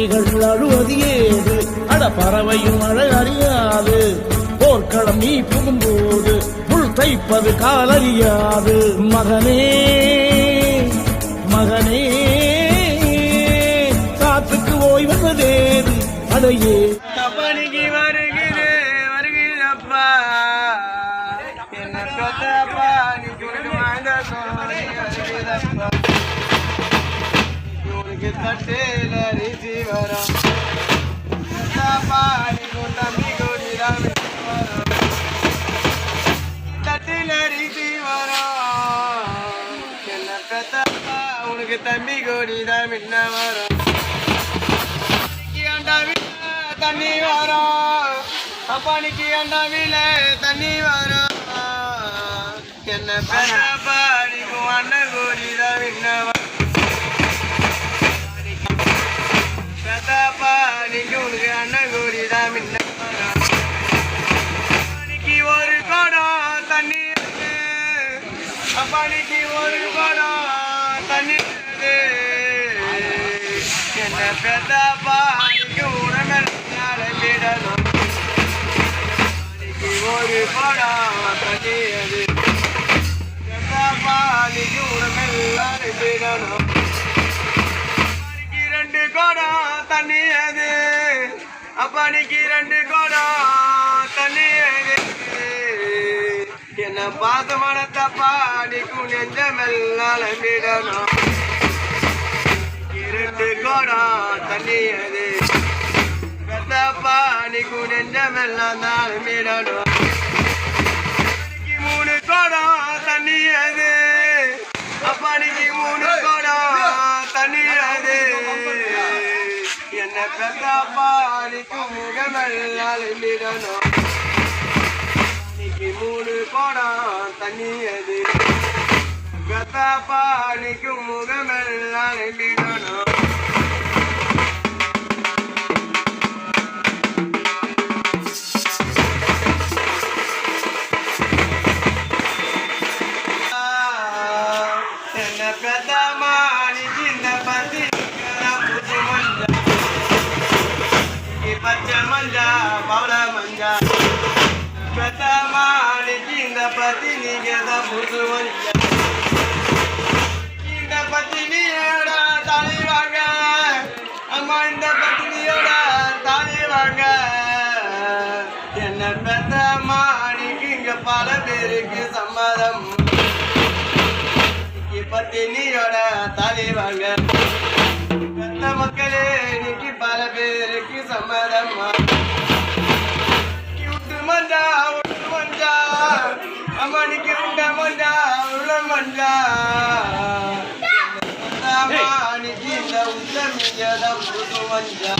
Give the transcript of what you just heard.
கொடுப்பான் அழுவது ஏது? அட பறவையும் அழ அறியாது. போர்க்களம் நீ புகும்போது புல் தைப்பது காலறியாது மகனே மகனே காத்துக்கு ஓய்வதேது அடையே. கபடிக்கு வருகிறது வருகிறப்பா என்ன பெத்தப்பா நீ கொடுக்க வாங்க சோழி வருகிறப்பா தட்டேல ரிசி வரும் பெத்தப்பா நீ தம்பி தட்டில ரிசி என்ன பெத்தப்பா உனக்கு தம்பி கொடிதான் முன்ன வரும் தண்ணி வரும் அப்பானிக்கு அண்டாவில தண்ணி வரும் என்ன பெறப்பா நீக்கும் அண்ணன் கோரிதான் விண்ணவ பணிக்கு ஒரு படம் தண்ணி என்ன பெத்தப்பா நீக்கு உடம்பெல்லாம் விடணும். அன்னைக்கு ஒரு படம் தண்ணியது பெத்தப்பா நீக்கு உடம்பெல்லாம் விடணும். ரெண்டு கோடம் தண்ணியது அப்பானிக்கு ரெண்டு கோடம் தண்ணியது என்ன பார்த்து மனத்தை பாடிக்கும் நெஞ்சமெல்லாம் விடணும் இரண்டு கோடம் தண்ணி அது பெத்தப்பா நெஞ்சமெல்லாம் தான் மீடணும் மூணு கோடம் தண்ணியது. அப்பாடிக்கு மூணு கோடம் தண்ணியது. என்ன பெத்தப்பா நீக்கு முகமெல்லாம் மீடணும் அன்னைக்கு மூணு கோடம் தண்ணி அது கத்தாப்பானிக்கு முகமெல்லாம் எழுதணும் என்ன பெத்தமானிக்கு பத்தி புது மஞ்சா. பச்சை மஞ்சா பவள மஞ்சா. இந்த பத்தி நீங்க தான் புது மஞ்சா இந்த பத்தினியோட தாலி வாங்க அம்மா இந்த பத்தினியோட தாலி என்ன பெத்த மாணிக்கு இங்க பல பேருக்கு சம்மதம். பத்தினியோட தாலி வாங்க பெத்த மக்களே இன்னைக்கு பல பேருக்கு சம்மதம். அம்மனுக்கு உண்ட மஞ்சா உள்ள மஞ்சா அம்மானிக்கு இந்த உத்தமியதம் புது மஞ்சா